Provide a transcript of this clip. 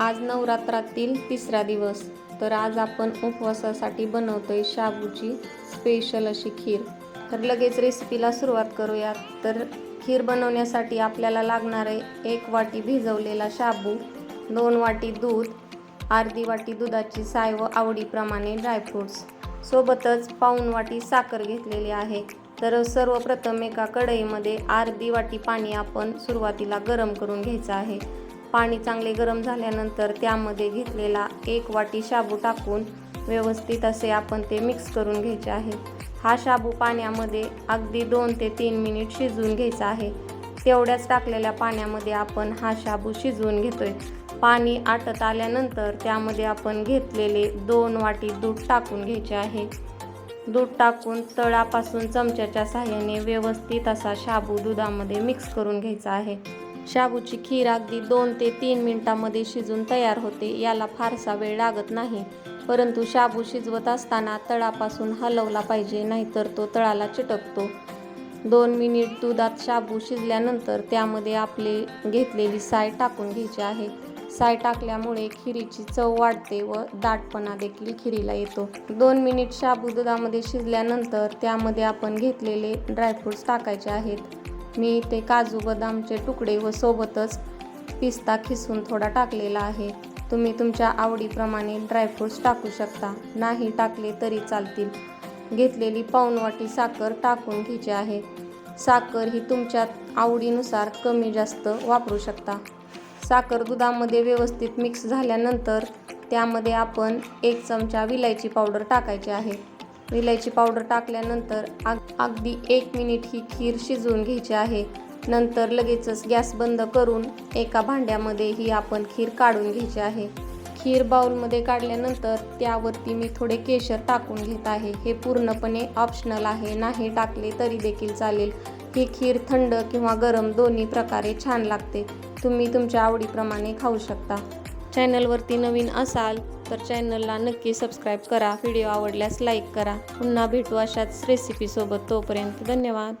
आज नवरात्रातील तिसरा दिवस. तर आज आपण उपवासासाठी बनवतोय शाबूची स्पेशल अशी खीर. तर लगेच रेसिपीला सुरुवात करूयात. तर खीर बनवण्यासाठी आपल्याला लागणार आहे एक वाटी भिजवलेला शाबू दोन वाटी दूध अर्धी वाटी दुधाची साय व आवडीप्रमाणे ड्रायफ्रूट्स सोबतच पाऊण वाटी साखर घेतलेली आहे. तर सर्वप्रथम एका कढईमध्ये अर्धी वाटी पाणी आपण सुरुवातीला गरम करून घ्यायचं आहे. पाणी चांगले गरम झाल्यानंतर त्यामध्ये घेतलेला एक वाटी शाबू टाकून व्यवस्थित असे आपण ते मिक्स करून घ्यायचे आहे. हा शाबू पाण्यामध्ये अगदी दोन ते तीन मिनिट शिजवून घ्यायचा आहे. तेवढ्याच टाकलेल्या पाण्यामध्ये आपण हा शाबू शिजवून घेतोय. पाणी आटत आल्यानंतर त्यामध्ये आपण घेतलेले दोन वाटी दूध टाकून घ्यायचे आहे. दूध टाकून तळापासून चमच्याच्या साह्याने व्यवस्थित असा शाबू दुधामध्ये मिक्स करून घ्यायचा आहे. शाबूची खीर अगदी दोन ते तीन मिनिटामध्ये शिजून तयार होते. याला फारसा वेळ लागत नाही. परंतु शाबू शिजवत असताना तळापासून हलवला पाहिजे नाहीतर तो तळाला चिटकतो. दोन मिनिट दुधात शाबू शिजल्यानंतर त्यामध्ये आपले घेतलेली साय टाकून घ्यायची आहे. साय टाकल्यामुळे खिरीची चव वाढते व दाटपणा देखील खिरीला येतो. दोन मिनिट शाबू दुधामध्ये शिजल्यानंतर त्यामध्ये आपण घेतलेले ड्रायफ्रूट्स टाकायचे आहेत. मी ते काजू बदामचे तुकडे व सोबतच पिस्ता खिसून थोडा टाकलेला आहे. तुम्ही तुमच्या आवडीप्रमाणे ड्रायफ्रूट्स टाकू शकता. नाही टाकले तरी चालतील. घेतलेली पाऊनवाटी साखर टाकून घ्यायची आहे. साखर ही तुमच्या आवडीनुसार कमी जास्त वापरू शकता. साखर दुधामध्ये व्यवस्थित मिक्स झाल्यानंतर त्यामध्ये आपण एक चमचा विलायची पावडर टाकायची आहे. विलायची पावडर टाकल्यानंतर आग अगदी एक मिनिट ही खीर शिजवून घ्यायची आहे. नंतर लगेचच गॅस बंद करून एका भांड्यामध्ये ही आपण खीर काढून घ्यायची आहे. खीर बाउलमध्ये काढल्यानंतर त्यावरती मी थोडे केशर टाकून घेत आहे. हे पूर्णपणे ऑप्शनल आहे. नाही टाकले तरी देखील चालेल. ही खीर थंड किंवा गरम दोन्ही प्रकारे छान लागते. तुम्ही तुमच्या आवडीप्रमाणे खाऊ शकता. चॅनलवरती नवीन असाल तर चॅनलला नक्की सबस्क्राईब करा. व्हिडिओ आवडल्यास लाईक करा. पुन्हा भेटू अशाच रेसिपीसोबत तोपर्यंत धन्यवाद.